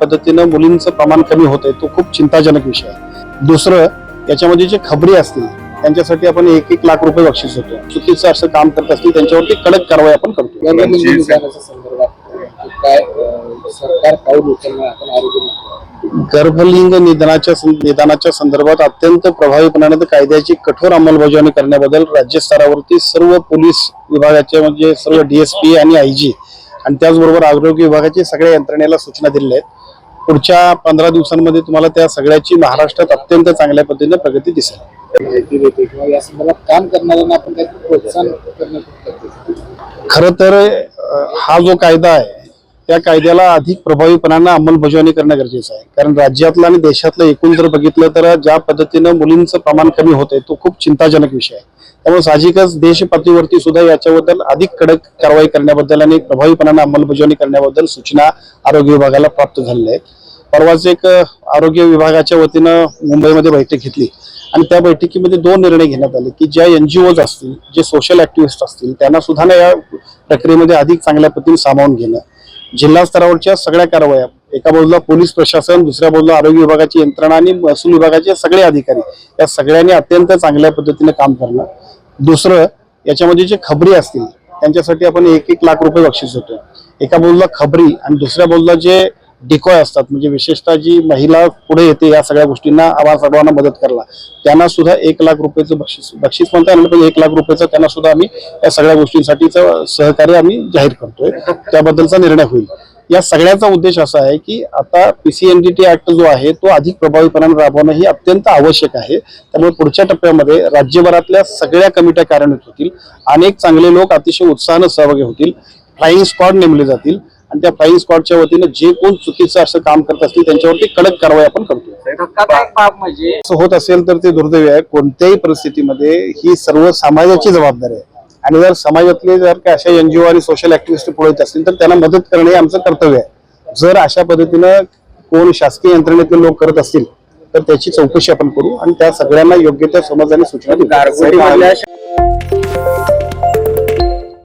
पद्धतीनं मुलींचं प्रमाण कमी होत आहे तो खूप चिंताजनक विषय आहे. दुसरं याच्यामध्ये जे खबरी असतील त्यांच्यासाठी आपण एक एक लाख रुपये बक्षीस होतो चुकीचं असं काम करत असतील त्यांच्यावरती कडक कारवाई आपण करतो काय सरकार पाऊल उचलणार आपण आरोग्य मंत्री. गर्भलिंग निधनाच्या निदानाच्या संदर्भात अत्यंत प्रभावीपणाने कायद्याची कठोर अंमलबजावणी करण्याबद्दल राज्य स्तरावरती सर्व पोलीस विभागाचे म्हणजे सर्व डीएसपी आणि आय जी आणि त्याचबरोबर आरोग्य विभागाची सगळ्या यंत्रणेला सूचना दिलेल्या आहेत. पुढच्या पंधरा दिवसांमध्ये तुम्हाला त्या सगळ्याची महाराष्ट्रात अत्यंत चांगल्या पद्धतीने प्रगती दिसेल. माहिती देते किंवा या संदर्भात काम करणाऱ्यांना आपण प्रोत्साहन खर तर हा जो कायदा आहे त्या कायद्याला अधिक प्रभावीपणानं अंमलबजावणी करणं गरजेचं आहे. कारण राज्यातलं आणि देशातलं एकूण जर बघितलं तर ज्या पद्धतीनं मुलींचं प्रमाण कमी होत आहे तो खूप चिंताजनक विषय आहे. त्यामुळे साहजिकच देश पातळीवरती सुद्धा याच्याबद्दल अधिक कडक कारवाई करण्याबद्दल आणि प्रभावीपणानं अंमलबजावणी करण्याबद्दल सूचना आरोग्य विभागाला प्राप्त झालेल्या आहेत. परवाच एक आरोग्य विभागाच्या वतीनं मुंबईमध्ये बैठक घेतली. आणि त्या बैठकीमध्ये दोन निर्णय घेण्यात आले की ज्या एनजीओज असतील जे सोशल ऍक्टिव्हिस्ट असतील त्यांना सुद्धा ना या प्रक्रियेमध्ये अधिक चांगल्या पद्धतीने सामावून घेणं. जिल्हा स्तरावरच्या सगळ्या कारवाया एका बाजूला पोलीस प्रशासन दुसऱ्या बाजूला आरोग्य विभागाची यंत्रणा आणि महसूल विभागाचे सगळे अधिकारी या सगळ्यांनी अत्यंत चांगल्या पद्धतीने काम करणं दुसरं याच्यामध्ये जे खबरी असतील त्यांच्यासाठी आपण एक एक लाख रुपये बक्षीस होतो एका बाजूला खबरी आणि दुसऱ्या बाजूला जे डिकॉय असतात. म्हणजे विशेषतः जी महिला पुढे येते या सगळ्या गोष्टींना आम्हाला सर्वांना मदत करायला. त्यांना सुद्धा एक लाख रुपयाचं बक्षीस बक्षीस म्हणता येणार पण एक लाख रुपयाचं त्यांना सुद्धा आम्ही या सगळ्या गोष्टींसाठीचं सहकार्य आम्ही जाहीर करतोय. त्याबद्दलचा निर्णय होईल. या सगळ्याचा उद्देश असा आहे की आता पीसीएनडीटी ऍक्ट जो आहे तो अधिक प्रभावीपणाने राबवणं ही अत्यंत आवश्यक आहे. त्यामुळे पुढच्या टप्प्यामध्ये राज्यभरातल्या सगळ्या कमिट्या कार्यान्वित होतील. अनेक चांगले लोक अतिशय उत्साहानं सहभागी होतील. फ्लाईंग स्क्वॉड नेमले जातील. आणि त्या फ्लाईंग स्क्वॉडच्या वतीनं जे कोण चुकीचं असं काम करत असतील त्यांच्यावरती कडक कारवाई आपण करतो म्हणजे? असं होत असेल तर ते दुर्दैव आहे. कोणत्याही परिस्थितीमध्ये ही सर्व समाजाची जबाबदारी आहे. आणि जर समाजातले जर का अशा एनजीओ आणि सोशल ऍक्टिव्हिस्ट पुढे येत असतील तर त्यांना मदत करणे हे आमचं कर्तव्य आहे. जर अशा पद्धतीनं कोण शासकीय यंत्रणेतले लोक करत असतील तर त्याची चौकशी आपण करू आणि त्या सगळ्यांना योग्य त्या समज आणि सूचना देऊ.